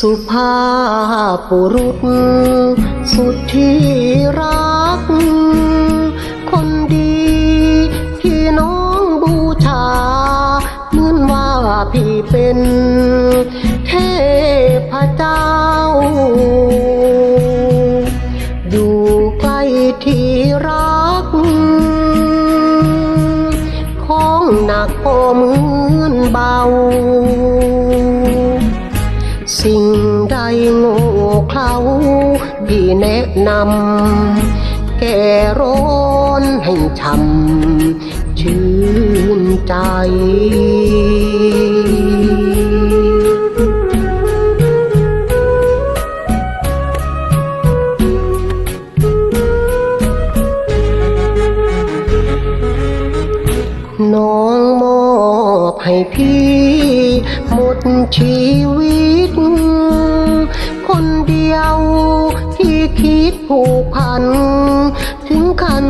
สุภาปุรุษ สุดที่รัก คนดีที่น้องบูชาเหมือนว่าพี่เป็นเทพเจ้า อยู่ใกล้ที่รัก ของหนักก็เหมือนเบา พี่แนะนำแก่ร้อนให้ช้ำชื่นใจน้องมอบให้พี่ หมดชีวิต คนเดียว ที่คิดผูกพัน ถึงขั้น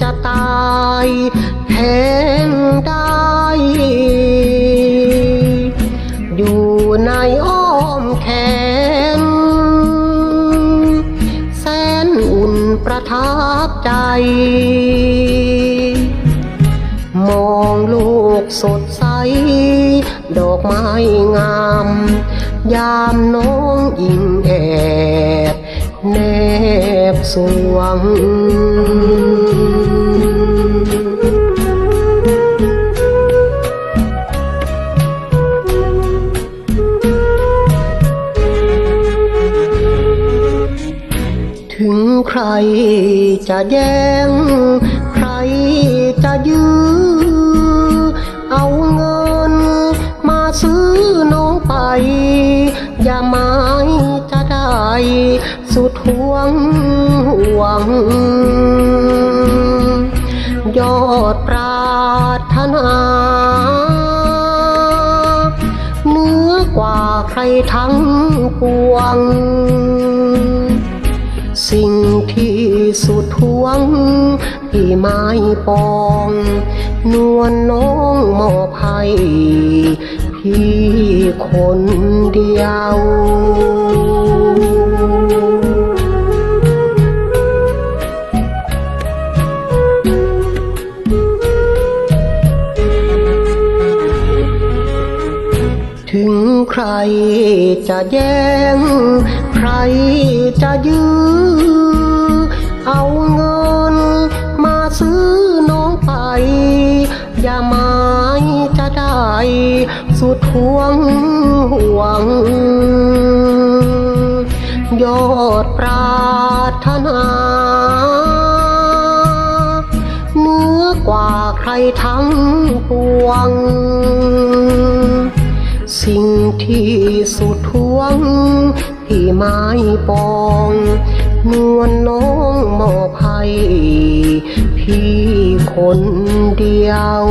จะตายแทนได้ อยู่ในอ้อมแขน แสนอุ่นประทับใจ มองโลกสดใส ดอกไม้งาม ยามน้องอิงแอบแนบสวงถึงใครจะแย่งใครจะยื้อ ได้สุดห่วงห่วง ยอดปราถนาเหนือกว่าใครทั้งปวง สิ่งที่สุดทวงพี่ไม้ปอง นวลน้องมอบให้พี่คนเดียว ถึงใครจะแย่งใครจะยื้อ เอาเงินมาซื้อน้องไป อย่าหมายจะได้ สุดห่วงห่วง ยอดปรารถนาเหนือกว่าใครทั้งปวง ที่สุดทวง ที่ไม้ปอง นวลน้องมอบให้พี่คนเดียว